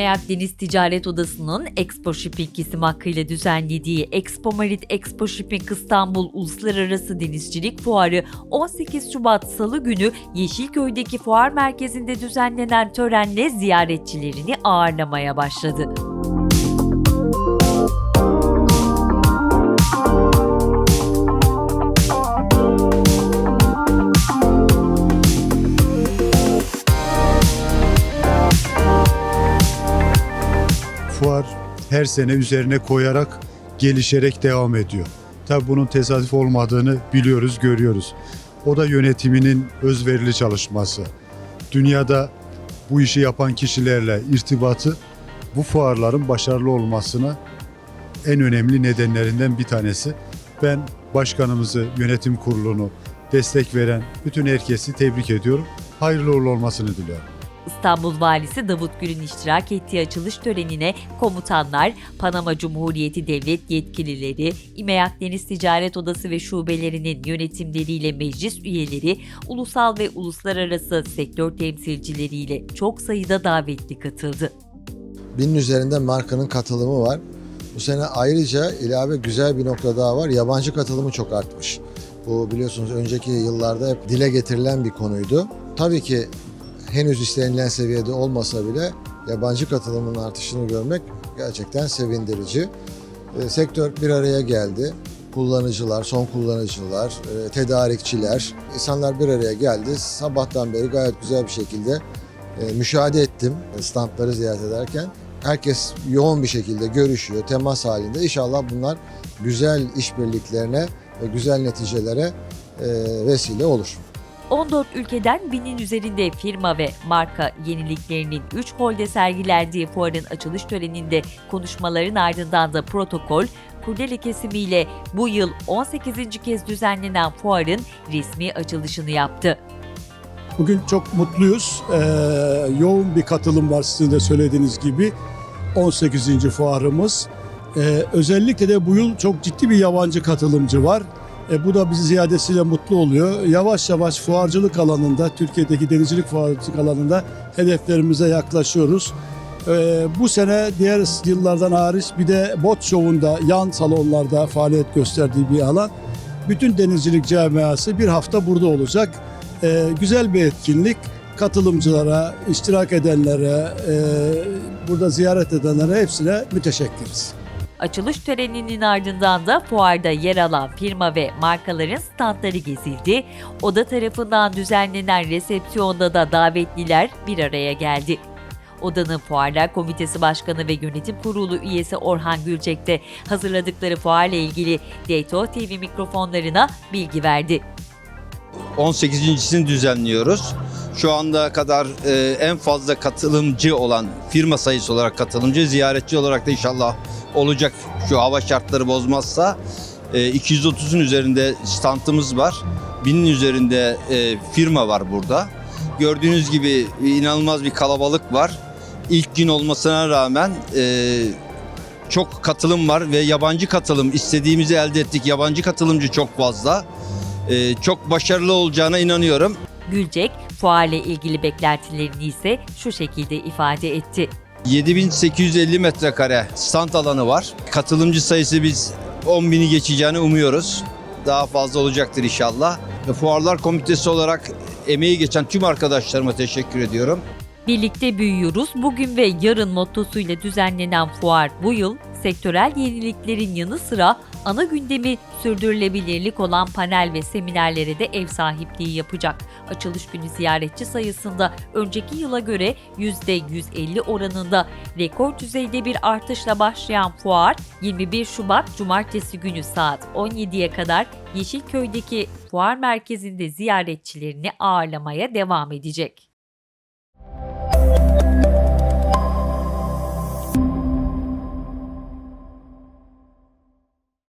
İMEAK Deniz Ticaret Odası'nın Expo Shipping isim hakkıyla düzenlediği Expo Marit Expo Shipping İstanbul Uluslararası Denizcilik Fuarı 18 Şubat Salı günü Yeşilköy'deki fuar merkezinde düzenlenen törenle ziyaretçilerini ağırlamaya başladı. Her sene üzerine koyarak gelişerek devam ediyor. Tabii bunun tesadüf olmadığını biliyoruz, görüyoruz. O da yönetiminin özverili çalışması. Dünyada bu işi yapan kişilerle irtibatı bu fuarların başarılı olmasına en önemli nedenlerinden bir tanesi. Ben başkanımızı, yönetim kurulunu destek veren bütün herkesi tebrik ediyorum. Hayırlı uğurlu olmasını diliyorum. İstanbul Valisi Davut Gül'ün iştirak ettiği açılış törenine komutanlar, Panama Cumhuriyeti devlet yetkilileri, İMEAK Deniz Ticaret Odası ve şubelerinin yönetimleriyle meclis üyeleri, ulusal ve uluslararası sektör temsilcileriyle çok sayıda davetli katıldı. Binin üzerinde markanın katılımı var. Bu sene ayrıca ilave güzel bir nokta daha var. Yabancı katılımı çok artmış. Bu biliyorsunuz önceki yıllarda hep dile getirilen bir konuydu. Tabii ki henüz istenilen seviyede olmasa bile yabancı katılımın artışını görmek gerçekten sevindirici. E, sektör bir araya geldi. Kullanıcılar, son kullanıcılar, e, tedarikçiler, insanlar bir araya geldi. Sabahtan beri gayet güzel bir şekilde e, müşahede ettim standları ziyaret ederken. Herkes yoğun bir şekilde görüşüyor, temas halinde. İnşallah bunlar güzel işbirliklerine ve güzel neticelere e, vesile olur. 14 ülkeden binin üzerinde firma ve marka yeniliklerinin 3 holde sergilendiği fuarın açılış töreninde konuşmaların ardından da protokol, kurdele kesimiyle bu yıl 18. kez düzenlenen fuarın resmi açılışını yaptı. Bugün çok mutluyuz. Ee, yoğun bir katılım var sizin de söylediğiniz gibi. 18. fuarımız. Ee, özellikle de bu yıl çok ciddi bir yabancı katılımcı var. E, bu da bizi ziyadesiyle mutlu oluyor. Yavaş yavaş fuarcılık alanında, Türkiye'deki denizcilik fuarcılık alanında hedeflerimize yaklaşıyoruz. E, bu sene diğer yıllardan hariç bir de bot şovunda, yan salonlarda faaliyet gösterdiği bir alan. Bütün denizcilik camiası bir hafta burada olacak. E, güzel bir etkinlik. Katılımcılara, iştirak edenlere, e, burada ziyaret edenlere hepsine müteşekkiriz. Açılış töreninin ardından da fuarda yer alan firma ve markaların standları gezildi. Oda tarafından düzenlenen resepsiyonda da davetliler bir araya geldi. Odanın Fuarlar Komitesi Başkanı ve Yönetim Kurulu üyesi Orhan Gülcek de hazırladıkları fuarla ilgili DTO TV mikrofonlarına bilgi verdi. 18.sini düzenliyoruz. Şu anda kadar e, en fazla katılımcı olan firma sayısı olarak katılımcı, ziyaretçi olarak da inşallah olacak şu hava şartları bozmazsa. E, 230'un üzerinde standımız var. Binin üzerinde e, firma var burada. Gördüğünüz gibi inanılmaz bir kalabalık var. İlk gün olmasına rağmen e, çok katılım var ve yabancı katılım istediğimizi elde ettik. Yabancı katılımcı çok fazla. E, çok başarılı olacağına inanıyorum. Gülcek, fuarla ilgili beklentilerini ise şu şekilde ifade etti. 7850 metrekare stand alanı var. Katılımcı sayısı biz 10 bini geçeceğini umuyoruz. Daha fazla olacaktır inşallah. Fuarlar Komitesi olarak emeği geçen tüm arkadaşlarıma teşekkür ediyorum. Birlikte büyüyoruz. Bugün ve yarın mottosuyla düzenlenen fuar bu yıl sektörel yeniliklerin yanı sıra ana gündemi sürdürülebilirlik olan panel ve seminerlere de ev sahipliği yapacak. Açılış günü ziyaretçi sayısında önceki yıla göre %150 oranında rekor düzeyde bir artışla başlayan fuar 21 Şubat Cumartesi günü saat 17'ye kadar Yeşilköy'deki fuar merkezinde ziyaretçilerini ağırlamaya devam edecek. Thank you.